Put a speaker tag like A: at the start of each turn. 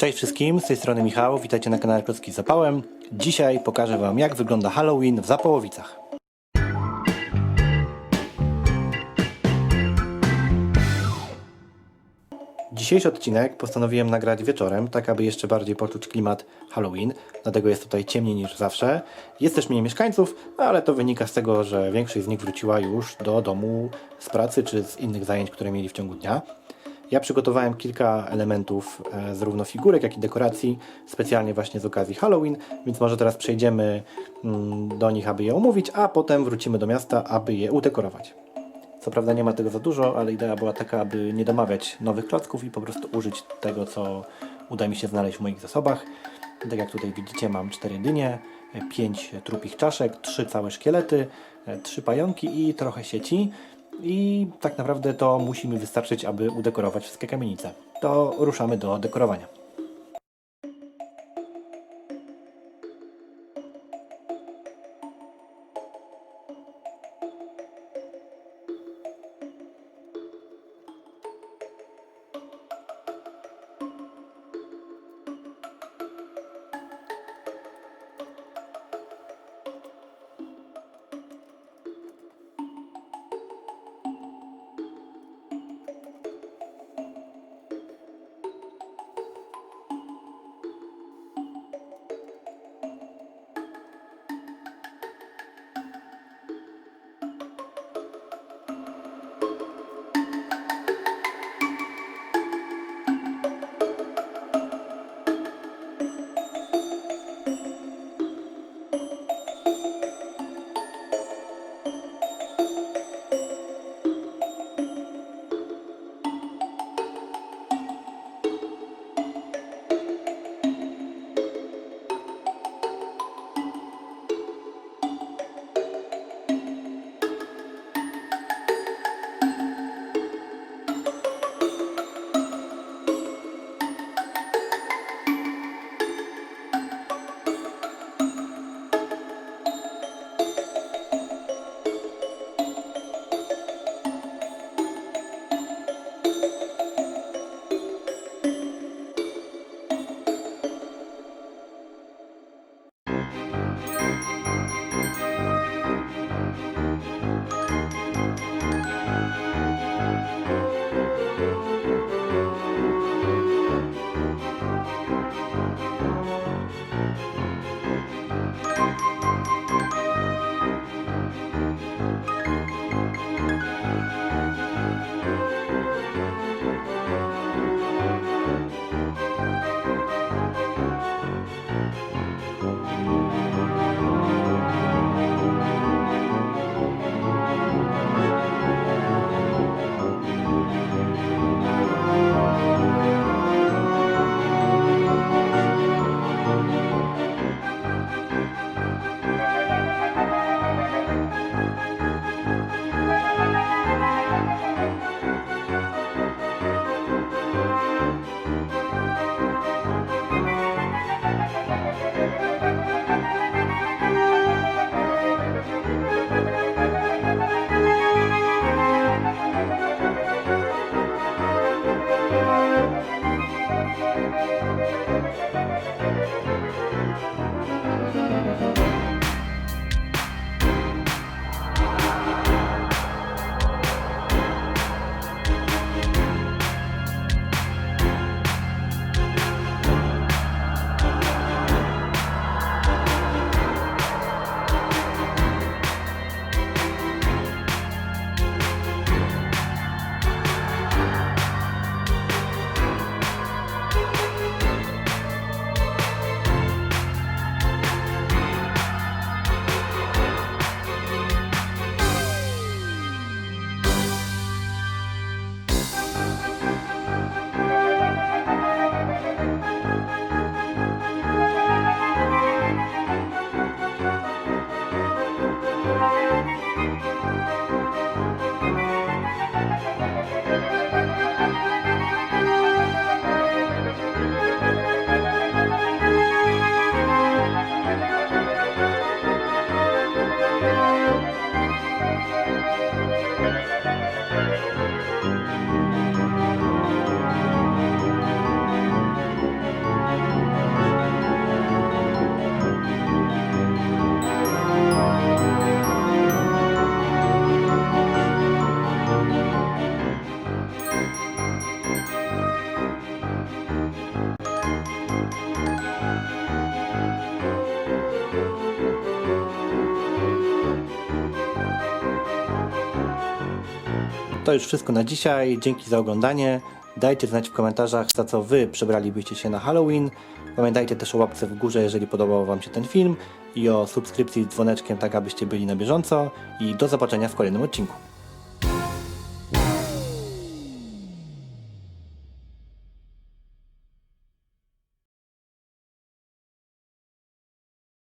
A: Cześć wszystkim, z tej strony Michał, witajcie na kanale Klocki Zapałem. Dzisiaj pokażę Wam jak wygląda Halloween w Zapołowicach. Dzisiejszy odcinek postanowiłem nagrać wieczorem, tak aby jeszcze bardziej poczuć klimat Halloween, dlatego jest tutaj ciemniej niż zawsze. Jest też mniej mieszkańców, ale to wynika z tego, że większość z nich wróciła już do domu z pracy czy z innych zajęć, które mieli w ciągu dnia. Ja przygotowałem kilka elementów, e, zarówno figurek, jak i dekoracji, specjalnie właśnie z okazji Halloween, więc może teraz przejdziemy mm, do nich, aby je omówić, a potem wrócimy do miasta, aby je udekorować. Co prawda nie ma tego za dużo, ale idea była taka, aby nie domawiać nowych klocków i po prostu użyć tego, co uda mi się znaleźć w moich zasobach. Tak jak tutaj widzicie, mam cztery dynie, e, pięć trupich czaszek, trzy całe szkielety, e, trzy pająki i trochę sieci. I tak naprawdę to musi mi wystarczyć, aby udekorować wszystkie kamienice. To ruszamy do dekorowania. thank you Música To już wszystko na dzisiaj. Dzięki za oglądanie. Dajcie znać w komentarzach, za co Wy przebralibyście się na Halloween. Pamiętajcie też o łapce w górze, jeżeli podobał Wam się ten film i o subskrypcji z dzwoneczkiem, tak abyście byli na bieżąco. I do zobaczenia w kolejnym odcinku.